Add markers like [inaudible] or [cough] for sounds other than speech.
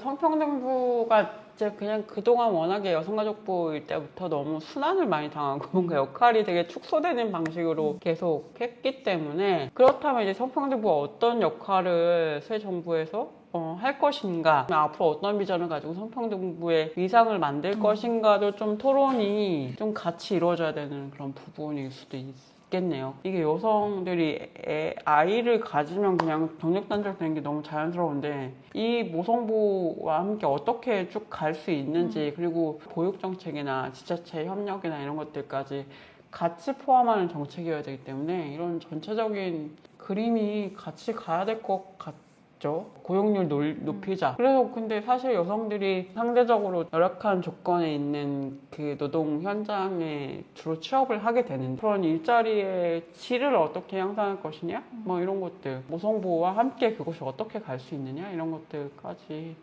성평등부가 이제 그냥 그동안 워낙에 여성가족부일 때부터 너무 순환을 많이 당하고 [laughs] 뭔가 역할이 되게 축소되는 방식으로 계속 했기 때문에 그렇다면 이제 성평등부가 어떤 역할을 새 정부에서 어, 할 것인가? 앞으로 어떤 비전을 가지고 성평등부의 위상을 만들 것인가도 좀 토론이 좀 같이 이루어져야 되는 그런 부분일 수도 있 겠네요. 이게 여성들이 애- 아이를 가지면 그냥 경력 단절 되는 게 너무 자연스러운데 이 모성부와 함께 어떻게 쭉 갈 수 있는지 그리고 보육 정책이나 지자체 협력이나 이런 것들까지 같이 포함하는 정책이어야 되기 때문에 이런 전체적인 그림이 같이 가야 될 것 같 죠. 고용률 놀- 높이자. 그래서 근데 사실 여성들이 상대적으로 열악한 조건에 있는 그 노동 현장에 주로 취업을 하게 되는데 그런 일자리의 질을 어떻게 향상할 것이냐? 뭐 이런 것들. 모성보호와 함께 그것이 어떻게 갈 수 있느냐? 이런 것들까지